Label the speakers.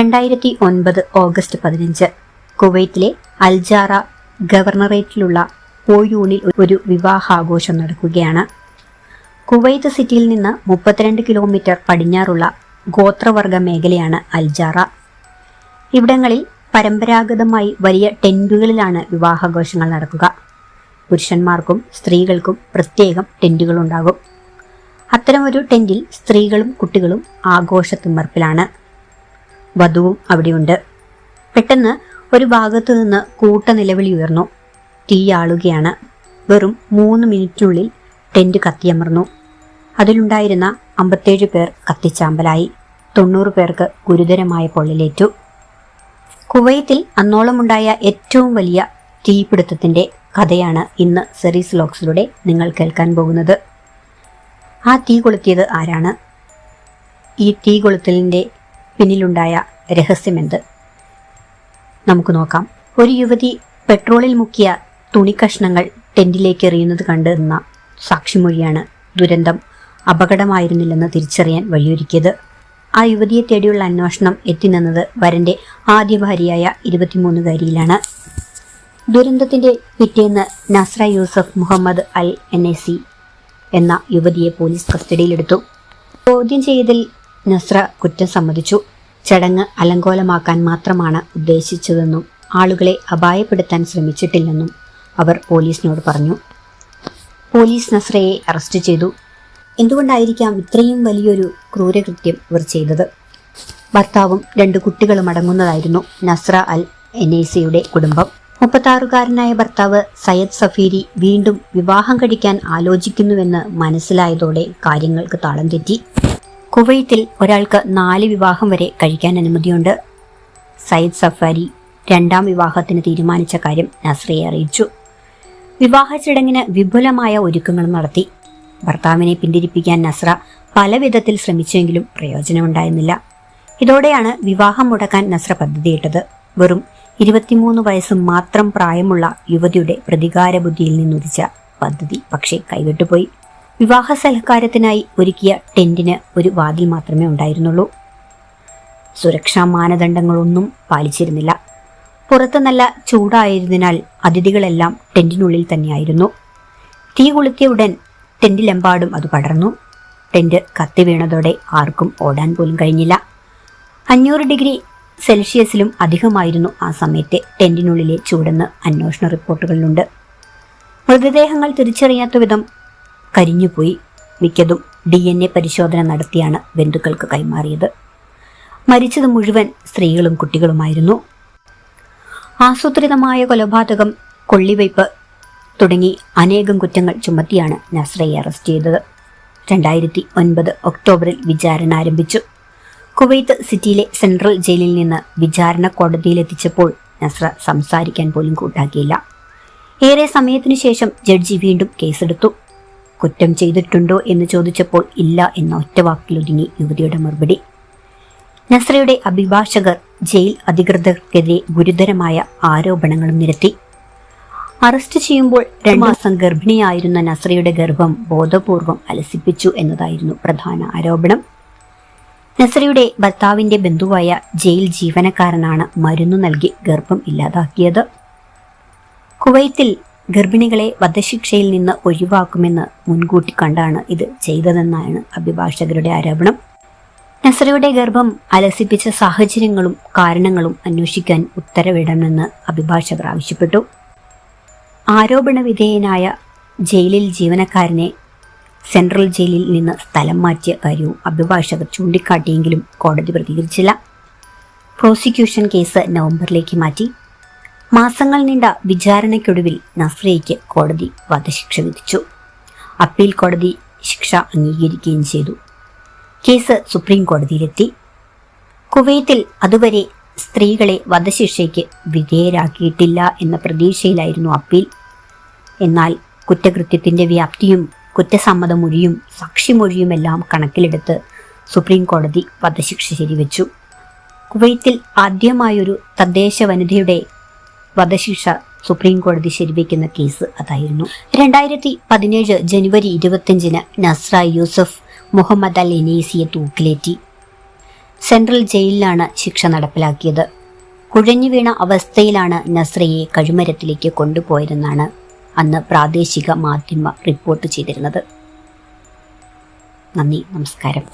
Speaker 1: രണ്ടായിരത്തി ഒൻപത് ഓഗസ്റ്റ് പതിനഞ്ച്. കുവൈത്തിലെ അൽജാറ ഗവർണറേറ്റിലുള്ള പോയൂണിൽ ഒരു വിവാഹാഘോഷം നടക്കുകയാണ്. കുവൈത്ത് സിറ്റിയിൽ നിന്ന് മുപ്പത്തിരണ്ട് കിലോമീറ്റർ പടിഞ്ഞാറുള്ള ഗോത്രവർഗ മേഖലയാണ് അൽജാറ. ഇവിടങ്ങളിൽ പരമ്പരാഗതമായി വലിയ ടെന്റുകളിലാണ് വിവാഹാഘോഷങ്ങൾ നടക്കുക. പുരുഷന്മാർക്കും സ്ത്രീകൾക്കും പ്രത്യേകം ടെന്റുകളുണ്ടാകും അത്തരമൊരു ടെന്റിൽ സ്ത്രീകളും കുട്ടികളും ആഘോഷത്തിമർപ്പിലാണ് വധുവും അവിടെയുണ്ട്. പെട്ടെന്ന് ഒരു ഭാഗത്തു നിന്ന് കൂട്ട നിലവിളി ഉയർന്നു. തീയാളുകയാണ് വെറും മൂന്ന് മിനിറ്റിനുള്ളിൽ ടെന്റ് കത്തിയമർന്നു. അതിലുണ്ടായിരുന്ന അമ്പത്തേഴ് പേർ കത്തിച്ചാമ്പലായി. തൊണ്ണൂറ് പേർക്ക് ഗുരുതരമായ പൊള്ളലേറ്റു. കുവൈത്തിൽ അന്നോളമുണ്ടായ ഏറ്റവും വലിയ തീപിടുത്തത്തിന്റെ കഥയാണ് ഇന്ന് സെറീസ് ലോക്സിലൂടെ നിങ്ങൾ കേൾക്കാൻ പോകുന്നത്. ആ തീ കൊളുത്തിയത് ആരാണ്? ഈ തീ കൊളുത്തലിന്റെ പിന്നിലുണ്ടായ രഹസ്യമെന്ത്? നമുക്ക് നോക്കാം. ഒരു യുവതി പെട്രോളിൽ മുക്കിയ തുണിക്കഷ്ണങ്ങൾ ടെന്റിലേക്ക് എറിയുന്നത് കണ്ടെന്ന സാക്ഷിമൊഴിയാണ് ദുരന്തം അപകടമായിരുന്നില്ലെന്ന് തിരിച്ചറിയാൻ വഴിയൊരുക്കിയത്. ആ യുവതിയെ തേടിയുള്ള അന്വേഷണം എത്തിനിന്നത് വരന്റെ ആദ്യ ഭാര്യയായ ഇരുപത്തിമൂന്നുകാരിയിലാണ്. ദുരന്തത്തിന്റെ പിറ്റേന്ന് Nasra Yusuf Muhammad Al N A C എന്ന യുവതിയെ പോലീസ് കസ്റ്റഡിയിലെടുത്തു. ചോദ്യം ചെയ്തതിൽ നസ്ര കുറ്റം സമ്മതിച്ചു. ചടങ്ങ് അലങ്കോലമാക്കാൻ മാത്രമാണ് ഉദ്ദേശിച്ചതെന്നും ആളുകളെ അപായപ്പെടുത്താൻ ശ്രമിച്ചിട്ടില്ലെന്നും അവർ പോലീസിനോട് പറഞ്ഞു. പോലീസ് നസ്രയെ അറസ്റ്റ് ചെയ്തു. എന്തുകൊണ്ടായിരിക്കാം ഇത്രയും വലിയൊരു ക്രൂരകൃത്യം ഇവർ ചെയ്തത്? ഭർത്താവും രണ്ട് കുട്ടികളും അടങ്ങുന്നതായിരുന്നു നസ്ര അൽ എനേസയുടെ കുടുംബം. മുപ്പത്താറുകാരനായ ഭർത്താവ് സയ്യദ് സഫീരി വീണ്ടും വിവാഹം കഴിക്കാൻ ആലോചിക്കുന്നുവെന്ന് മനസ്സിലായതോടെ കാര്യങ്ങൾക്ക് താളം തെറ്റി. കുവൈത്തിൽ ഒരാൾക്ക് നാല് വിവാഹം വരെ കഴിക്കാൻ അനുമതിയുണ്ട്. സയ്യിദ് സഫാരി രണ്ടാം വിവാഹത്തിന് തീരുമാനിച്ച കാര്യം നസ്രയെ അറിയിച്ചു. വിവാഹ ചടങ്ങിന് വിപുലമായ ഒരുക്കങ്ങൾ നടത്തി. ഭർത്താവിനെ പിന്തിരിപ്പിക്കാൻ നസ്ര പല വിധത്തിൽ ശ്രമിച്ചെങ്കിലും പ്രയോജനമുണ്ടായിരുന്നില്ല. ഇതോടെയാണ് വിവാഹം മുടക്കാൻ നസ്ര പദ്ധതിയിട്ടത്. വെറും ഇരുപത്തിമൂന്ന് വയസ്സ് മാത്രം പ്രായമുള്ള യുവതിയുടെ പ്രതികാര ബുദ്ധിയിൽ നിന്നുദിച്ച പദ്ധതി പക്ഷേ കൈവിട്ടുപോയി. വിവാഹ സൽക്കാരത്തിനായി ഒരുക്കിയ ടെന്റിന് ഒരു വാതിൽ മാത്രമേ ഉണ്ടായിരുന്നുള്ളൂ. സുരക്ഷാ മാനദണ്ഡങ്ങളൊന്നും പാലിച്ചിരുന്നില്ല. പുറത്ത് നല്ല ചൂടായിരുന്നതിനാൽ അതിഥികളെല്ലാം ടെന്റിനുള്ളിൽ തന്നെയായിരുന്നു. തീ കൊളുത്തിയ ഉടൻ ടെന്റിലെമ്പാടും അത് പടർന്നു. ടെന്റ് കത്തി വീണതോടെ ആർക്കും ഓടാൻ പോലും കഴിഞ്ഞില്ല. അഞ്ഞൂറ് ഡിഗ്രി സെൽഷ്യസിലും അധികമായിരുന്നു ആ സമയത്തെ ടെന്റിനുള്ളിലെ ചൂടെന്ന് അന്വേഷണ റിപ്പോർട്ടുകളിലുണ്ട്. മൃതദേഹങ്ങൾ തിരിച്ചറിയാത്ത വിധം കരിഞ്ഞുപോയി. മിക്കതും ഡി എൻ എ പരിശോധന നടത്തിയാണ് ബന്ധുക്കൾക്ക് കൈമാറിയത്. മരിച്ചത് മുഴുവൻ സ്ത്രീകളും കുട്ടികളുമായിരുന്നു. ആസൂത്രിതമായ കൊലപാതകം കൊള്ളിവയ്പ് തുടങ്ങി അനേകം കുറ്റങ്ങൾ ചുമത്തിയാണ് നസ്രയെ അറസ്റ്റ് ചെയ്തത്. രണ്ടായിരത്തി ഒൻപത് ഒക്ടോബറിൽ വിചാരണ ആരംഭിച്ചു. കുവൈത്ത് സിറ്റിയിലെ സെൻട്രൽ ജയിലിൽ നിന്ന് വിചാരണ കോടതിയിലെത്തിച്ചപ്പോൾ നസ്ര സംസാരിക്കാൻ പോലും കൂട്ടാക്കിയില്ല. ഏറെ സമയത്തിനു ശേഷം ജഡ്ജി വീണ്ടും കേസെടുത്തു. കുറ്റം ചെയ്തിട്ടുണ്ടോ എന്ന് ചോദിച്ചപ്പോൾ ഇല്ല എന്ന ഒറ്റ വാക്കിലൊതുങ്ങി യുവതിയുടെ മറുപടി. നസ്രയുടെ അഭിഭാഷകർ ജയിൽ അധികൃതർക്കെതിരെ ഗുരുതരമായ ആരോപണങ്ങളും നിരത്തി. അറസ്റ്റ് ചെയ്യുമ്പോൾ രണ്ടു മാസം ഗർഭിണിയായിരുന്ന നസ്രയുടെ ഗർഭം ബോധപൂർവം അലസിപ്പിച്ചു എന്നതായിരുന്നു പ്രധാന ആരോപണം. നസ്രയുടെ ഭർത്താവിന്റെ ബന്ധുവായ ജയിൽ ജീവനക്കാരനാണ് മരുന്നു നൽകി ഗർഭം ഇല്ലാതാക്കിയത്. കുവൈത്തിൽ ഗർഭിണികളെ വധശിക്ഷയിൽ നിന്ന് ഒഴിവാക്കുമെന്ന് മുൻകൂട്ടി കണ്ടാണ് ഇത് ചെയ്തതെന്നാണ് അഭിഭാഷകരുടെ ആരോപണം. നസറയുടെ ഗർഭം അലസിപ്പിച്ച സാഹചര്യങ്ങളും കാരണങ്ങളും അന്വേഷിക്കാൻ ഉത്തരവിടണമെന്ന് അഭിഭാഷകർ ആവശ്യപ്പെട്ടു. ആരോപണ വിധേയനായ ജയിലിൽ ജീവനക്കാരനെ സെൻട്രൽ ജയിലിൽ നിന്ന് സ്ഥലം മാറ്റിയ കാര്യവും അഭിഭാഷകർ ചൂണ്ടിക്കാട്ടിയെങ്കിലും കോടതി പ്രതികരിച്ചില്ല. പ്രോസിക്യൂഷൻ കേസ് നവംബറിലേക്ക് മാറ്റി. മാസങ്ങൾ നീണ്ട വിചാരണയ്ക്കൊടുവിൽ നസ്രയ്ക്ക് കോടതി വധശിക്ഷ വിധിച്ചു. അപ്പീൽ കോടതി ശിക്ഷ അംഗീകരിക്കുകയും ചെയ്തു. കേസ് സുപ്രീം കോടതിയിലെത്തി. കുവൈത്തിൽ അതുവരെ സ്ത്രീകളെ വധശിക്ഷയ്ക്ക് വിധേയരാക്കിയിട്ടില്ല എന്ന പ്രതീക്ഷയിലായിരുന്നു അപ്പീൽ. എന്നാൽ കുറ്റകൃത്യത്തിന്റെ വ്യാപ്തിയും കുറ്റസമ്മതമൊഴിയും സാക്ഷിമൊഴിയുമെല്ലാം കണക്കിലെടുത്ത് സുപ്രീം കോടതി വധശിക്ഷ ശരിവച്ചു. കുവൈത്തിൽ ആദ്യമായൊരു തദ്ദേശ വനിതയുടെ വധശിക്ഷ സുപ്രീം കോടതി ശരിവെക്കുന്ന കേസ് അതായിരുന്നു. രണ്ടായിരത്തി പതിനേഴ് ജനുവരി ഇരുപത്തിയഞ്ചിന് നസ്ര യൂസഫ് മുഹമ്മദ് അൽ എനീസിയെ തൂക്കിലേറ്റി. സെൻട്രൽ ജയിലിലാണ് ശിക്ഷ നടപ്പിലാക്കിയത്. കുഴഞ്ഞു വീണ അവസ്ഥയിലാണ് നസ്രയെ കഴുമരത്തിലേക്ക് കൊണ്ടുപോയതെന്നാണ് അന്ന് പ്രാദേശിക മാധ്യമ റിപ്പോർട്ട് ചെയ്തിരുന്നത്. നന്ദി നമസ്കാരം.